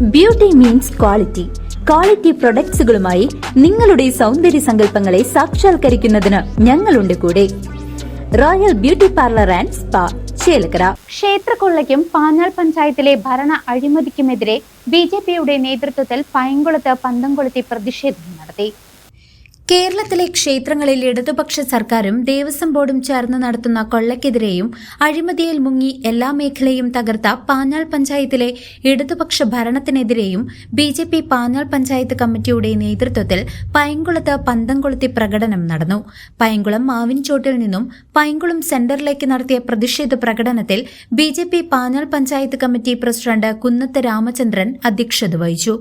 Beauty means quality quality പ്രൊഡക്ട്സുകളുമായി നിങ്ങളുടെ സൗന്ദര്യ സങ്കല്പങ്ങളെ സാക്ഷാത്കരിക്കുന്നതിന് ഞങ്ങളുണ്ട് കൂടെ. Royal beauty parlour and spa Chelakkara. ക്ഷേത്രക്കൊള്ളയ്ക്കും Panjal പഞ്ചായത്തിലെ ഭരണ അഴിമതിക്കുമെതിരെ ബി ജെ പിയുടെ നേതൃത്വത്തിൽ പയങ്കുളത്ത് പന്തംകൊളുത്തി പ്രതിഷേധം നടത്തി. കേരളത്തിലെ ക്ഷേത്രങ്ങളിൽ ഇടതുപക്ഷ സർക്കാരും ദേവസ്വം ബോർഡും ചേർന്ന് നടത്തുന്ന കൊള്ളക്കെതിരെയും അഴിമതിയിൽ മുങ്ങി എല്ലാ മേഖലയും തകർത്ത പാഞ്ഞാൾ പഞ്ചായത്തിലെ ഇടതുപക്ഷ ഭരണത്തിനെതിരെയും B J P Panjal panchayat കമ്മിറ്റിയുടെ നേതൃത്വത്തിൽ പയങ്കുളത്ത് പന്തംകൊളുത്തി പ്രകടനം നടന്നു. പയങ്കുളം മാവിൻചോട്ടിൽ നിന്നും പയങ്കുളം സെന്ററിലേക്ക് നടത്തിയ പ്രതിഷേധ പ്രകടനത്തിൽ B J P Panjal panchayat committee president Kunnath Ramachandran അധ്യക്ഷത വഹിച്ചു.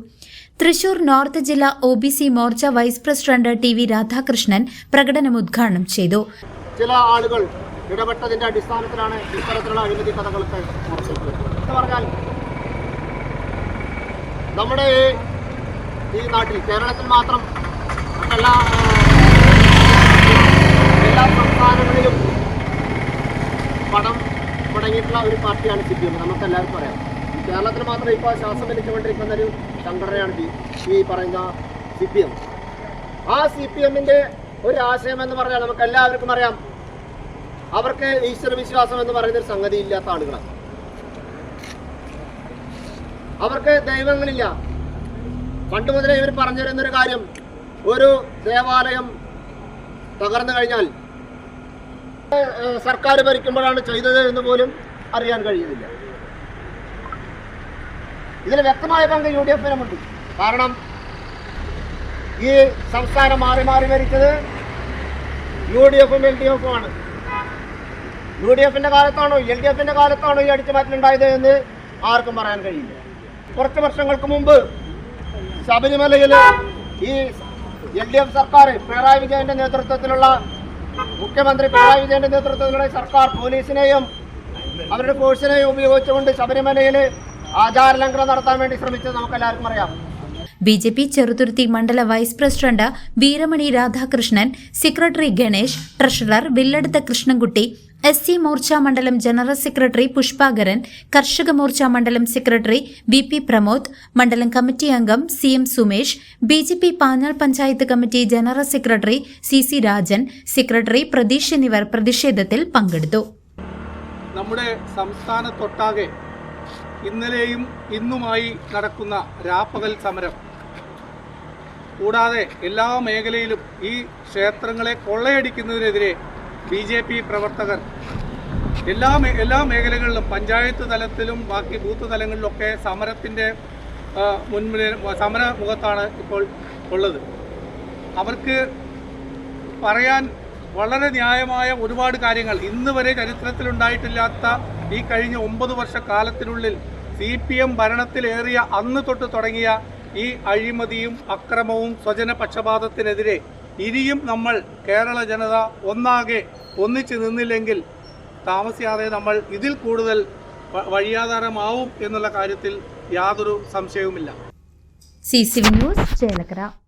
തൃശൂർ നോർത്ത് ജില്ലാ O B C Morcha vice president T V Radhakrishnan പ്രകടനം ഉദ്ഘാടനം ചെയ്തു. ചില ആളുകൾ ഇടപെട്ടതിന്റെ അടിസ്ഥാനത്തിലാണ് ഇത്തരത്തിലുള്ള അഴിമതി കഥകളൊക്കെ പറഞ്ഞാൽ നമ്മുടെ ഈ നാട്ടിൽ കേരളത്തിൽ മാത്രം മറ്റെല്ലാ എല്ലാ സംസ്ഥാനങ്ങളിലും പണം മുടങ്ങിയിട്ടുള്ള ഒരു പാർട്ടിയാണ് സി പി എം അറിയാം. കേരളത്തിൽ മാത്രം ഇപ്പോൾ ശ്വാസം വലിച്ചുകൊണ്ടിരിക്കുന്ന ഒരു സംഘടനയാണ് ഈ- പറയുന്ന സി പി എം ആ സി പി എമ്മിന്റെ ഒരു ആശയം എന്ന് പറഞ്ഞാൽ നമുക്ക് എല്ലാവർക്കും അറിയാം. അവർക്ക് ഈശ്വര വിശ്വാസം എന്ന് പറയുന്ന ഒരു സംഗതി ഇല്ലാത്ത ആളുകളാണ് അവർക്ക് ദൈവങ്ങളില്ല. പണ്ട് മുതലേ ഇവർ പറഞ്ഞു തരുന്നൊരു കാര്യം ഒരു ദേവാലയം തകർന്നു കഴിഞ്ഞാൽ സർക്കാർ ഭരിക്കുമ്പോഴാണ് ചെയ്തത് എന്ന് പോലും അറിയാൻ കഴിയുന്നില്ല. ഇതിൽ വ്യക്തമായ പങ്ക് യു ഡി എഫിനുമുണ്ട് കാരണം ഈ സംസ്ഥാനം മാറി മാറി ഭരിച്ചത് യു ഡി എഫും എൽ ഡി എഫും ആണ് യു ഡി എഫിന്റെ കാലത്താണോ എൽ ഡി എഫിന്റെ കാലത്താണോ ഈ അടിച്ചുമാറ്റലുണ്ടായത് എന്ന് ആർക്കും പറയാൻ കഴിയില്ല. കുറച്ച് വർഷങ്ങൾക്ക് മുമ്പ് ശബരിമലയിൽ ഈ എൽ ഡി എഫ് സർക്കാർ പിണറായി വിജയന്റെ നേതൃത്വത്തിലുള്ള മുഖ്യമന്ത്രി പിണറായി വിജയന്റെ നേതൃത്വത്തിലുള്ള സർക്കാർ പോലീസിനെയും അവരുടെ ഫോഴ്സിനെയും ഉപയോഗിച്ചുകൊണ്ട് ശബരിമലയിൽ ആചാരലംഘനം നടത്താൻ വേണ്ടി ശ്രമിച്ചത് നമുക്കെല്ലാവർക്കും അറിയാം. ബി ജെ പി ചെറുതുരുത്തി മണ്ഡല vice president Veeramani Radhakrishnan secretary Ganesh treasurer വില്ലടുത്ത Krishnankutty S C Morcha മണ്ഡലം ജനറൽ സെക്രട്ടറി പുഷ്പാകരൻ കർഷക മോർച്ച മണ്ഡലം സെക്രട്ടറി വി പി പ്രമോദ് മണ്ഡലം കമ്മിറ്റി അംഗം C M Sumesh B J P Panjal panchayat committee general secretary C C Rajan secretary Pratheesh എന്നിവർ പ്രതിഷേധത്തിൽ പങ്കെടുത്തു. നമ്മുടെ സംസ്ഥാനത്തൊട്ടാകെ ഇന്നലെയും ഇന്നുമായി നടക്കുന്ന രാപ്പകൽ സമരം. കൂടാതെ എല്ലാ മേഖലയിലും ഈ ക്ഷേത്രങ്ങളെ കൊള്ളയടിക്കുന്നതിനെതിരെ ബി ജെ പി പ്രവർത്തകർ എല്ലാ എല്ലാ മേഖലകളിലും പഞ്ചായത്ത് തലത്തിലും ബാക്കി ബൂത്ത് തലങ്ങളിലൊക്കെ സമരത്തിന്റെ മുൻപിൽ സമര മുഖത്താണ് ഇപ്പോൾ ഉള്ളത്. അവർക്ക് പറയാൻ വളരെ ന്യായമായ ഒരുപാട് കാര്യങ്ങൾ. ഇന്ന് വരെ ചരിത്രത്തിലുണ്ടായിട്ടില്ലാത്ത ഈ കഴിഞ്ഞ ഒമ്പത് വർഷ കാലത്തിനുള്ളിൽ സി പി എം ഭരണത്തിലേറിയ അന്ന് തൊട്ട് തുടങ്ങിയ ഈ അഴിമതിയും അക്രമവും സ്വജന പക്ഷപാതത്തിനെതിരെ ഇനിയും നമ്മൾ കേരള ജനത ഒന്നാകെ ഒന്നിച്ചു നിന്നില്ലെങ്കിൽ താമസിയാതെ നമ്മൾ ഇതിൽ കൂടുതൽ വഴിയാധാരമാവും എന്നുള്ള കാര്യത്തിൽ യാതൊരു സംശയവുമില്ല. C C news Chelakkara.